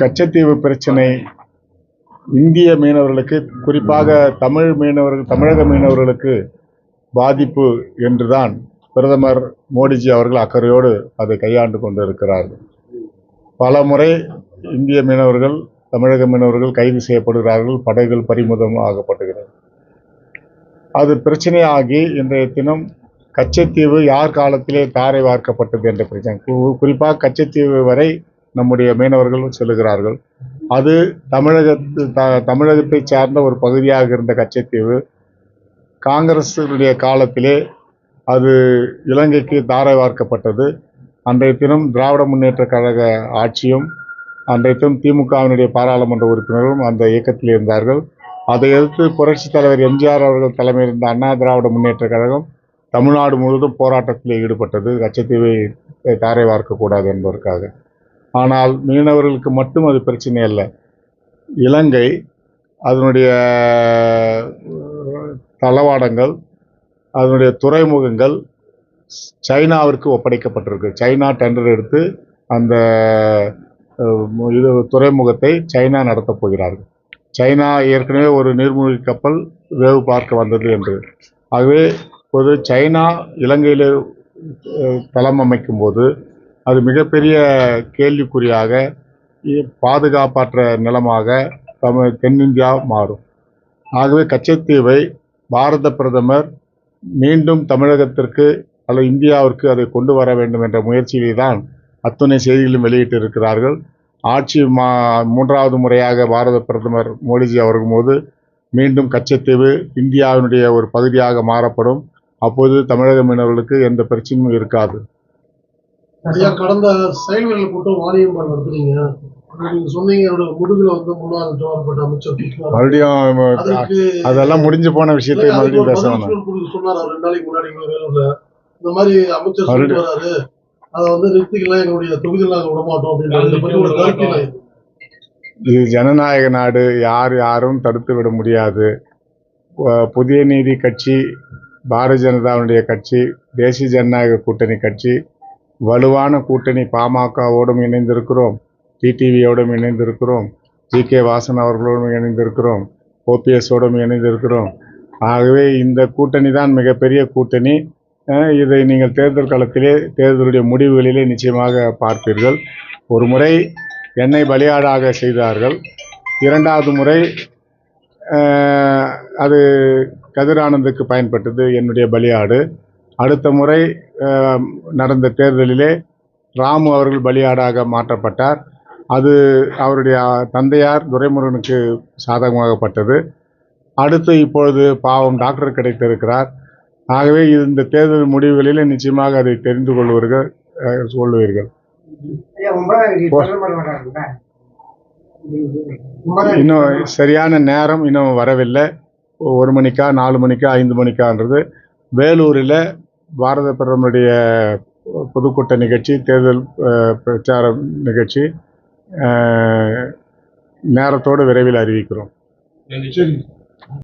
கச்சத்தீவு பிரச்சனை இந்திய மீனவர்களுக்கு குறிப்பாக தமிழ் மீனவர்கள் தமிழக மீனவர்களுக்கு பாதிப்பு என்றுதான் பிரதமர் மோடிஜி அவர்கள் அக்கறையோடு அதை கையாண்டு கொண்டு இருக்கிறார்கள் பல முறை இந்திய மீனவர்கள் தமிழக மீனவர்கள் கைது செய்யப்படுகிறார்கள் படகுகள் பறிமுதம் ஆகப்படுகிறது அது பிரச்சனையாகி இன்றைய தினம் கச்சத்தீவு யார் காலத்திலே தாரை வார்க்கப்பட்டது என்ற பிரச்சனை. குறிப்பாக கச்சத்தீவு வரை நம்முடைய மீனவர்களும் செல்கிறார்கள் அது தமிழகத்து த தமிழகத்தை சார்ந்த ஒரு பகுதியாக இருந்த கச்சத்தீவு. காங்கிரஸினுடைய காலத்திலே அது இலங்கைக்கு தாரை வார்க்கப்பட்டது. அன்றைய தினம் திராவிட முன்னேற்ற கழக ஆட்சியும் அன்றைய தினம் திமுகவினுடைய பாராளுமன்ற உறுப்பினரும் அந்த இயக்கத்தில் இருந்தார்கள். அதை எதிர்த்து புரட்சித் தலைவர் எம்ஜிஆர் அவர்கள் தலைமையில் இருந்த அண்ணா திராவிட முன்னேற்ற கழகம் தமிழ்நாடு முழுவதும் போராட்டத்தில் ஈடுபட்டது. கச்சத்தீவை தாரை வார்க்கக்கூடாது என்பதற்காக. ஆனால் மீனவர்களுக்கு மட்டும் அது பிரச்சனை அல்ல இலங்கை அதனுடைய தளவாடங்கள் அதனுடைய துறைமுகங்கள் சைனாவிற்கு ஒப்படைக்கப்பட்டிருக்கு. சைனா டெண்டர் எடுத்து அந்த இது துறைமுகத்தை சைனா நடத்தப் போகிறார்கள். சைனா ஏற்கனவே ஒரு நீர்மூழ்கி கப்பல் வேவு பார்க்க வந்தது என்று. ஆகவே இப்போது சைனா இலங்கையில் தளம் அமைக்கும் போது அது மிகப்பெரிய கேள்விக்குறியாக பாதுகாப்பற்ற நிலமாக தமிழ் தென்னிந்தியா மாறும். ஆகவே கச்சத்தீவை பாரத பிரதமர் மீண்டும் தமிழகத்திற்கு அல்லது இந்தியாவிற்கு அதை கொண்டு வர வேண்டும் என்ற முயற்சியிலே தான் அத்துணை செய்திகளும் வெளியிட்டு இருக்கிறார்கள் ஆட்சி மா மூன்றாவது முறையாக பாரத பிரதமர் மோடிஜி அவர்கள் போது மீண்டும் கச்சத்தீவு இந்தியாவினுடைய ஒரு பகுதியாக மாறப்படும். அப்போது தமிழக மீனவர்களுக்கு எந்த பிரச்சனையும் இருக்காது. ஐயா கடந்த செயல்களில் நடத்துறீங்க அமைச்சர் குத்துனாரு. மறுபடியும் அதுக்கு அதெல்லாம் முடிஞ்சு போன விஷயத்தை மறுபடியும் இந்த மாதிரி அமைச்சர் அதை வந்து நிறுத்திக்கலாம் எங்களுடைய தொகுதியில் மாட்டோம் அப்படின்னு இதை ஜனநாயக நாடு யார் யாரும் தடுத்து விட முடியாது. புதிய நீதி கட்சி பாரதிய ஜனதாவுடைய கட்சி தேசிய ஜனநாயக கூட்டணி கட்சி வலுவான கூட்டணி பாமகவோடும் இணைந்திருக்கிறோம் டிடிவியோடும் இணைந்திருக்கிறோம் ஜி கே வாசன் அவர்களோடும் இணைந்திருக்கிறோம் ஓபிஎஸோடும் இணைந்திருக்கிறோம். ஆகவே இந்த கூட்டணி தான் மிகப்பெரிய கூட்டணி. இதை நீங்கள் தேர்தல் களத்திலே தேர்தலுடைய முடிவுகளிலே நிச்சயமாக பார்ப்பீர்கள். ஒரு முறை என்னை பலியாடாக செய்தார்கள். இரண்டாவது முறை அது கதிரானந்துக்கு பயன்பட்டது என்னுடைய பலியாடு. அடுத்த முறை நடந்த தேர்தலிலே ராமு அவர்கள் பலியாடாக மாற்றப்பட்டார். அது அவருடைய தந்தையார் துரைமுருகனுக்கு சாதகமாகப்பட்டது. அடுத்து இப்பொழுது பாவம் டாக்டர் கிடைத்திருக்கிறார். ஆகவே இந்த தேர்தல் முடிவுகளிலே நிச்சயமாக அதை தெரிந்து கொள்வீர்கள் சொல்லுவீர்கள் இன்னும் சரியான நேரம் இன்னும் வரவில்லை. ஒரு மணிக்கா நாலு மணிக்கா ஐந்து மணிக்கான்றது. வேலூரில் பாரத பிரதமருடைய பொதுக்கூட்ட நிகழ்ச்சி தேர்தல் பிரச்சார நிகழ்ச்சி நேரத்தோடு விரைவில் அறிவிக்கிறோம்.